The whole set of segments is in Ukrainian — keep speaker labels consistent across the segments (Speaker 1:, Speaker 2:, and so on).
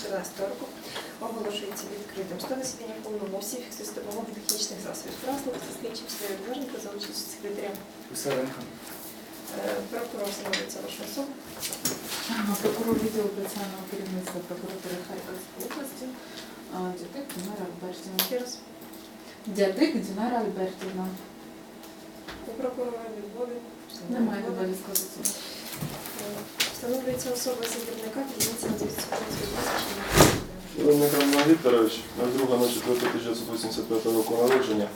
Speaker 1: 2015 року оголошується відкритим. Судове засідання в повному обсязі з допомогою технічних засобів. Власник це слідчим Сергій Блаженко за участю секретаря.
Speaker 2: Писаренко.
Speaker 1: Е, Прокурор становиться ваша особа.
Speaker 3: Прокурор відділу працівного керівництва прокуратури Харківської області Дядик Дінара Альбертівна.
Speaker 1: Ще раз.
Speaker 3: Дядик Дінара Альбертівна.
Speaker 1: У прокурора відводи.
Speaker 3: Немає доволі сказати.
Speaker 1: Встановлюється особа заявника, дільниця на 215
Speaker 4: Михайло Вікторович, 2.04.1985 року народження,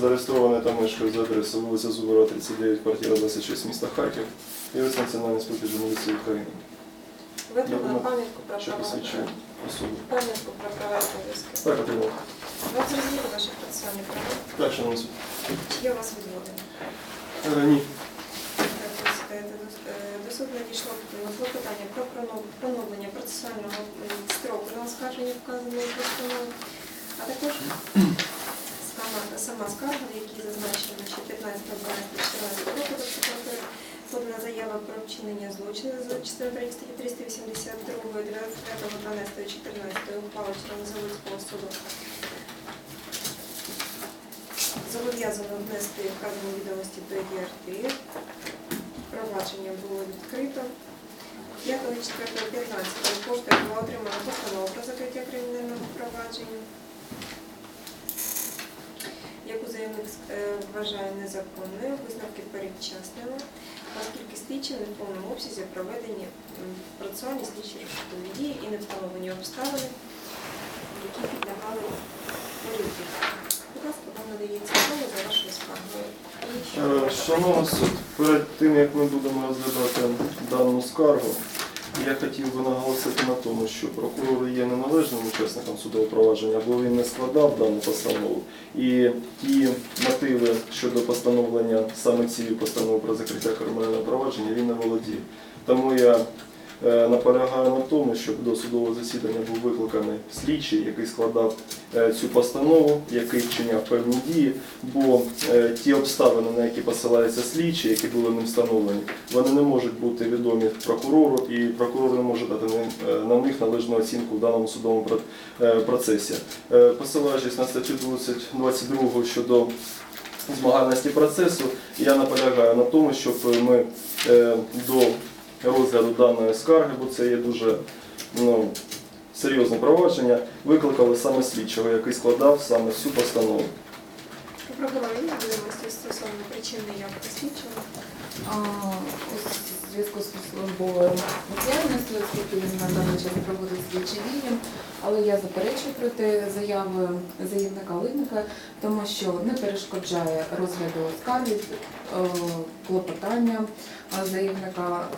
Speaker 4: зареєстрований та мешкає за адресою вулиця Зубова, 39, квартира 26, міста Харків, Європейський національний спілки журналістів України, Документ,
Speaker 1: пам'ятку про права.
Speaker 4: посвідчує.
Speaker 1: Пам'ятку про права і обов'язки.
Speaker 4: Так, отримав.
Speaker 1: Вам зрозуміли ваші процесуальні права?
Speaker 4: Так,
Speaker 1: є у вас відводи?
Speaker 4: Е, Ні.
Speaker 1: Е, суду надійшло клопотання про поновлення процесуального строку на оскарження вказаної постанови, а також сама, скарга, в якій зазначено, що 15 12 14 року до прокуратури подана заява про вчинення злочину за частиною 3 статті 382, 25 12 14 ухвали Чернозаводського суду. Зобов'язано внести вказані відомості до ЄРТ. Провадження було відкрито. 5.4.15 поштою була отримана постанова про закриття кримінального провадження, яку заявник е, вважає незаконною, висновки передчасними, оскільки слідчі в повному обсязі проведені процесуальні слідчі розшукові дії і не встановлені обставини, які підлягали перевірці. Будь ласка, вам надається слово за вашою скаргою. І що
Speaker 4: Е,
Speaker 1: ваша
Speaker 4: Шановний суд, перед тим як ми будемо розглядати дану скаргу, я хотів би наголосити на тому, що прокурор є неналежним учасником судового провадження, бо він не складав дану постанову. І ті мотиви щодо постановлення саме цієї постанови про закриття кримінального провадження він не володів. Тому я е, наполягаю на тому, щоб до судового засідання був викликаний слідчий, який складав е, цю постанову, який вчиняв певні дії, бо е, ті обставини, на які посилаються слідчі, які були ним встановлені, вони не можуть бути відомі прокурору, і прокурор не може дати на них належну оцінку в даному судовому процесі. Посилаючись на статтю 20 22 щодо змагальності процесу, я наполягаю на тому, щоб ми до розгляду даної скарги, бо це є дуже ну, серйозне провадження, викликали саме слідчого, який складав саме всю постанову.
Speaker 1: У прокурора є відомості стосовно причини як слідчого?
Speaker 3: Зв'язку з службовою діяльністю, оскільки він на даний час проводить слідчі але я заперечую проти заяви заявника Литника, тому що не перешкоджає розгляду скарги, е, клопотання е, заявника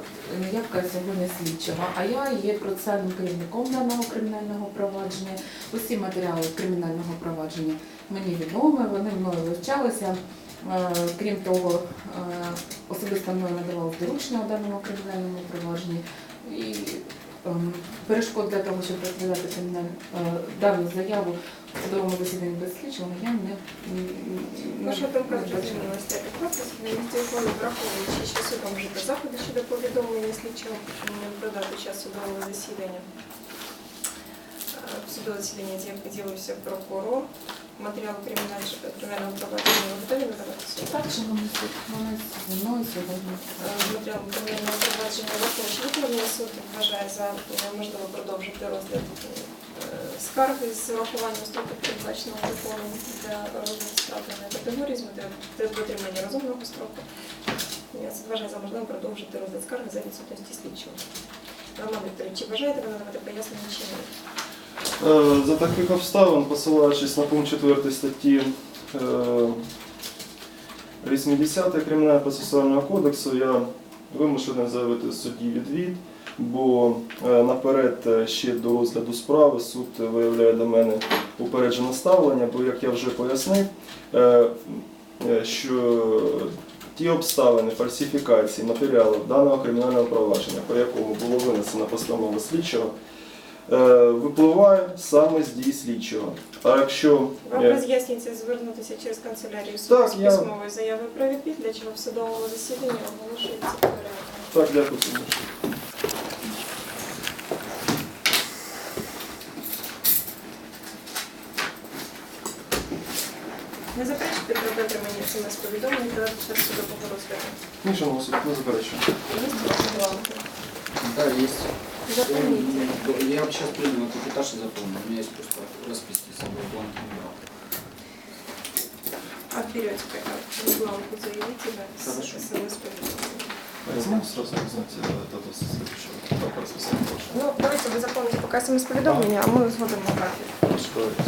Speaker 3: неявка сьогодні слідчого. А я є процесуальним керівником даного кримінального провадження. Усі матеріали кримінального провадження мені відомі, вони мною вивчалися. Е, Крім того, е, особисто мною надавалось доручення у даному кримінальному провадженні. І ем, перешкод для того, щоб розглядати е, дану заяву в судовому засіданні без слідчого, я не,
Speaker 1: Ваша думка місці ухвали враховуючи, що судом вжити заходи щодо повідомлення слідчого про дату час судового засідання. В судове засідання з'яв- з'явився прокурор. Матеріал криміналь- кримінального провадження ви готові надавати суд?
Speaker 3: Так, що вони суд, вони зі мною сьогодні.
Speaker 1: Е, Матеріал кримінального провадження враховуючи виконання суд вважає за е, можливо продовжити розгляд е, скарги з урахуванням строку передбаченого законом для розгляду справ категорії з дотримання розумного строку. Я це вважаю за можливим продовжити розгляд скарги за відсутності слідчого. Роман Вікторович, чи бажаєте ви надавати пояснення чи ні?
Speaker 4: Е, За таких обставин, посилаючись на пункт 4 статті е, 80 Кримінального процесуального кодексу, я вимушений заявити судді відвід, бо е, наперед е, ще до розгляду справи суд виявляє до мене упереджене ставлення, бо, як я вже пояснив, е, е, що ті обставини фальсифікації матеріалів даного кримінального провадження, по якому було винесено постанова слідчого, е, Е, випливає саме з дій слідчого. А якщо
Speaker 1: вам
Speaker 4: е,
Speaker 1: роз'яснюється звернутися через канцелярію суду з письмовою заявою про відвід, для чого в судовому засіданні оголошується перерва.
Speaker 4: Так, дякую.
Speaker 1: Не заперечуйте про дотримання всіма з повідомлень та час судового розгляду?
Speaker 4: Нічого, не
Speaker 1: заперечуємо. Так, є.
Speaker 2: Да, есть.
Speaker 1: Заповните.
Speaker 2: Я вот сейчас приду на этот этаж и запомню. У меня есть просто расписки с собой, бланки не брал.
Speaker 1: Отберете как бланку заявителя с
Speaker 2: Хорошо.
Speaker 1: смс-повідомлением.
Speaker 4: А я могу сразу узнать э, дату следующего? Так, расписание ваше.
Speaker 1: Ну, давайте вы запомните пока смс-повідомлення, а ми згодимо графік.
Speaker 4: Хорошо, давайте.